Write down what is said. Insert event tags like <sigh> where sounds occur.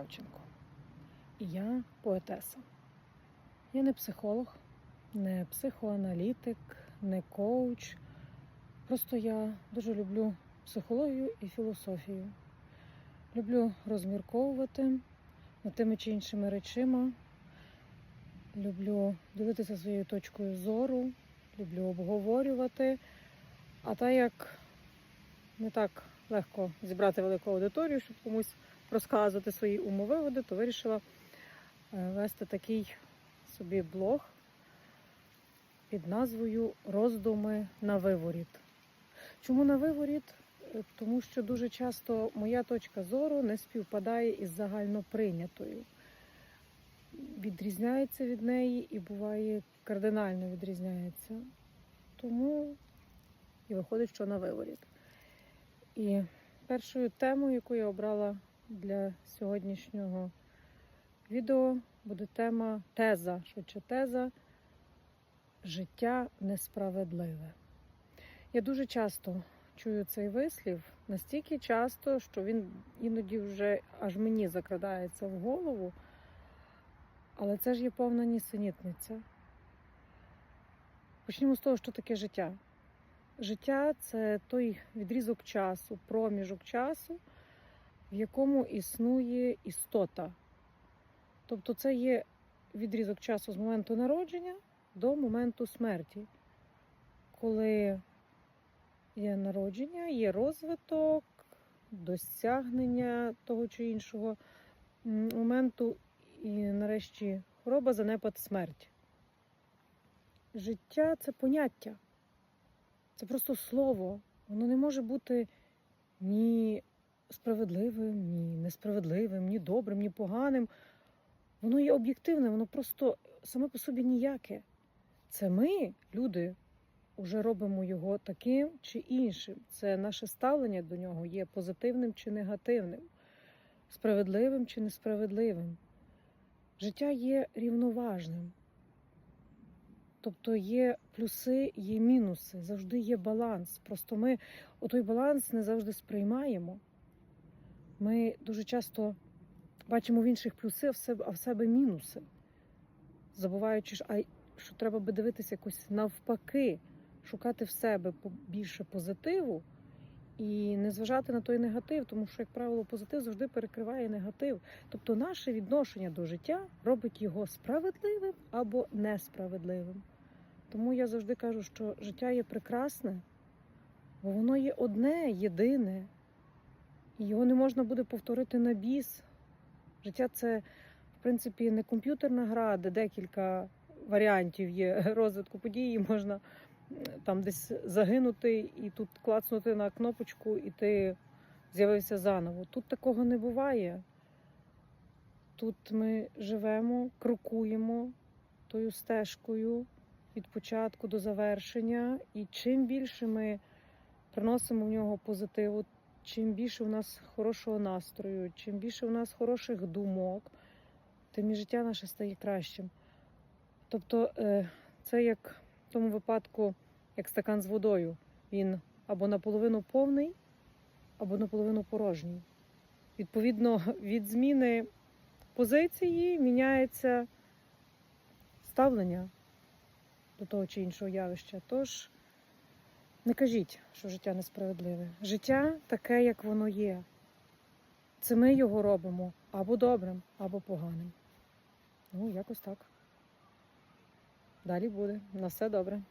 Савченко. І я поетеса. Я не психолог, не психоаналітик, не коуч. Просто я дуже люблю психологію і філософію. Люблю розмірковувати над тими чи іншими речима. Люблю дивитися своєю точкою зору, люблю обговорювати. А так як не так легко зібрати велику аудиторію, щоб комусь розказувати свої умовиводи, то вирішила е, вести такий собі блог під назвою Роздуми на виворіт. Чому на виворіт? Е, Тому що дуже часто моя точка зору не співпадає із загальноприйнятою. Відрізняється від неї і буває кардинально відрізняється. Тому і виходить, що на виворіт. І першою темою, яку я обрала для сьогоднішнього відео, буде тема теза, швидше теза життя несправедливе. Я дуже часто чую цей вислів, настільки часто, що він іноді вже аж мені закрадається в голову. Але це ж є повна нісенітниця. Почнімо з того, що таке життя. Життя це той відрізок часу, проміжок часу, в якому існує істота. Тобто це є відрізок часу з моменту народження до моменту смерті. Коли є народження, є розвиток, досягнення того чи іншого моменту, і нарешті хвороба, занепад, смерть. Життя це поняття. Це просто слово. Воно не може бути ні справедливим, ні несправедливим, ні добрим, ні поганим. Воно є об'єктивне, воно просто саме по собі ніяке. Це ми, люди, вже робимо його таким чи іншим. Це наше ставлення до нього є позитивним чи негативним, справедливим чи несправедливим. Життя є рівноважним. Тобто є плюси, є мінуси, завжди є баланс. Просто ми отой баланс не завжди сприймаємо. Ми дуже часто бачимо в інших плюси, а в себе, мінуси. Забуваючи, що треба би дивитися якось навпаки, шукати в себе більше позитиву і не зважати на той негатив, тому що, як правило, позитив завжди перекриває негатив. Тобто наше відношення до життя робить його справедливим або несправедливим. Тому я завжди кажу, що життя є прекрасне, бо воно є одне, єдине, його не можна буде повторити на біс. Життя це, в принципі, не комп'ютерна гра, де декілька варіантів є <laughs> розвитку подій, і можна там десь загинути і тут клацнути на кнопочку, і ти з'явився заново. Тут такого не буває. Тут ми живемо, крокуємо тою стежкою від початку до завершення, і чим більше ми приносимо в нього позитиву, чим більше у нас хорошого настрою, чим більше у нас хороших думок, тим і життя наше стає кращим. Тобто, е, це як в тому випадку, як стакан з водою. Він або наполовину повний, або наполовину порожній. Відповідно, від зміни позиції міняється ставлення до того чи іншого явища. Тож не кажіть, що життя несправедливе. Життя таке, як воно є. Це ми його робимо або добрим, або поганим. Ну, якось так. Далі буде. На все добре.